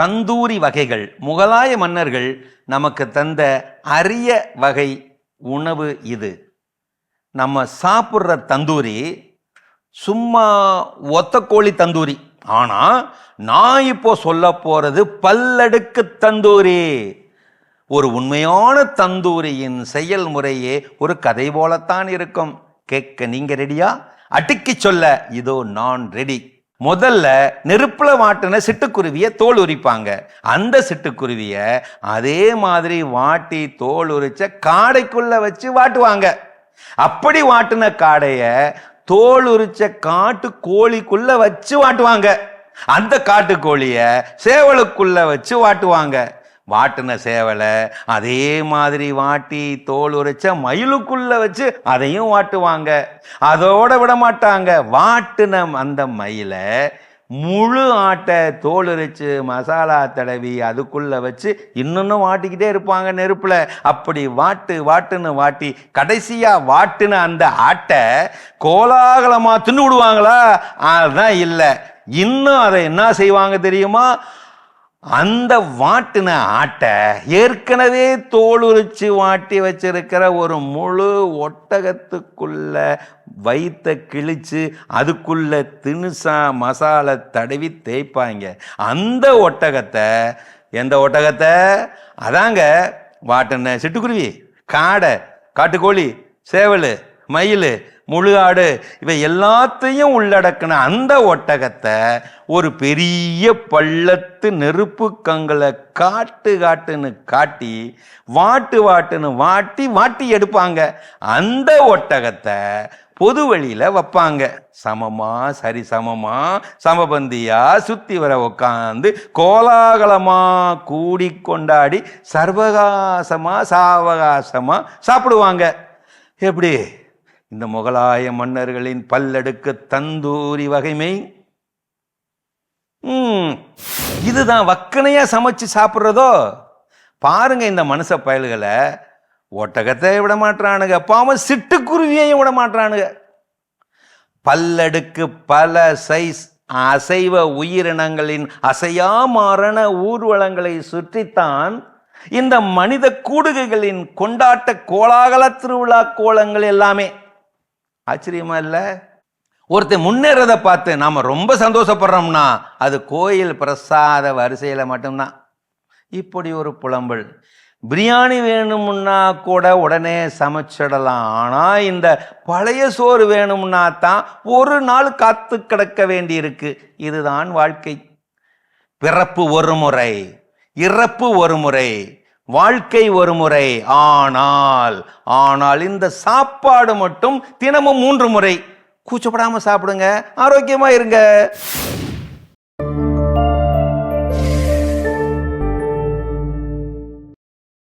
தந்தூரி வகைகள் முகலாய மன்னர்கள் நமக்கு தந்த அரிய வகை உணவு இது. நம்ம சாப்பிட்ற தந்தூரி சும்மா ஒத்த கோழி தந்தூரி. ஆனால் நான் இப்போ சொல்ல போகிறது பல்லடுக்கு தந்தூரி. ஒரு உண்மையான தந்தூரியின் செயல்முறையே ஒரு கதை போலத்தான் இருக்கும். கேட்க நீங்கள் ரெடியா அட்டிக்கு சொல்ல இதோ நான் ரெடி முதல்ல நெருப்புல வாட்டின சிட்டுக்குருவியை தோல் உரிப்பாங்க. அந்த சிட்டுக்குருவியை அதே மாதிரி வாட்டி தோல் உரிச்ச காடைக்குள்ள வச்சு வாட்டுவாங்க. அப்படி வாட்டின காடைய தோல் உரிச்ச காட்டு கோழிக்குள்ள வச்சு வாட்டுவாங்க. அந்த காட்டு கோழிய சேவலுக்குள்ள வச்சு வாட்டுவாங்க. வாட்டின சேவலை அதே மாதிரி வாட்டி தோல் உரைச்ச மயிலுக்குள்ள வச்சு அதையும் வாட்டுவாங்க. அதோட விட மாட்டாங்க. வாட்டின அந்த மயிலை முழு ஆட்டை தோல் உரிச்சு மசாலா தடவி அதுக்குள்ள வச்சு இன்னொன்னும் வாட்டிக்கிட்டே இருப்பாங்க நெருப்புல. அப்படி வாட்டு வாட்டுன்னு வாட்டி கடைசியா வாட்டுன அந்த ஆட்டை கோலாகலமா தின்னு விடுவாங்களா அதுதான் இல்லை. இன்னும் அதை என்ன செய்வாங்க தெரியுமா? அந்த வாட்டின ஆட்டை ஏற்கனவே தோல் உரிச்சு வாட்டி வச்சிருக்கிற ஒரு முழு ஒட்டகத்துக்குள்ள வைத்த கிழிச்சு அதுக்குள்ள தினுசா மசாலா தடவி தேய்ப்பாங்க. அந்த ஒட்டகத்தை எந்த ஒட்டகத்தை? அதாங்க வாட்டின சிட்டுக்குருவி காடை காட்டுக்கோழி சேவல். மயில் முழு ஆடு இவை எல்லாத்தையும் உள்ளடக்கின அந்த ஒட்டகத்தை ஒரு பெரிய பள்ளத்து நெருப்பு கங்களை காட்டு காட்டுன்னு காட்டி வாட்டு வாட்டுன்னு வாட்டி வாட்டி எடுப்பாங்க. அந்த ஒட்டகத்தை பொது வழியில் வைப்பாங்க. சமமா சரி சமமா சமபந்தியா சுத்தி வர உட்காந்து கோலாகலமா கூடி கொண்டாடி சர்வகாசமா சாவகாசமா சாப்பிடுவாங்க. எப்படி? இந்த முகலாய மன்னர்களின் பல்லடுக்கு தந்தூரி வகைமை. இதுதான் வக்கனையா சமைச்சு சாப்பிட்றதோ? பாருங்க இந்த மனுஷ பயல்களை. ஒட்டகத்தை விட மாட்டானுங்க பாவம் சிட்டுக்குருவியையும் விட மாட்டானுங்க பல்லடுக்கு பல சைஸ் அசைவ உயிரினங்களின் அசையா மாறன ஊர்வலங்களை சுற்றித்தான் இந்த மனித கூடுகைகளின் கொண்டாட்ட கோலாகல திருவிழா கோலங்கள் எல்லாமே. ஆச்சரியமா இல்லை? ஒருத்தர் முன்னேறதை பார்த்து நாம் ரொம்ப சந்தோஷப்படுறோம்னா அது கோயில் பிரசாத வரிசையில் மட்டும்தான். இப்படி ஒரு புலம்பல். பிரியாணி வேணும்னா கூட உடனே சமைச்சிடலாம். ஆனால் இந்த பழைய சோறு வேணும்னா தான் ஒரு நாள் காத்து கிடக்க வேண்டியிருக்கு. இதுதான் வாழ்க்கை. பிறப்பு ஒரு முறை. இறப்பு ஒரு முறை. வாழ்க்கை ஒரு முறை ஆனால் ஆனால் இந்த சாப்பாடு மட்டும் தினமும் மூன்று முறை. கூச்சப்படாமல் சாப்பிடுங்க. ஆரோக்கியமாக இருங்க.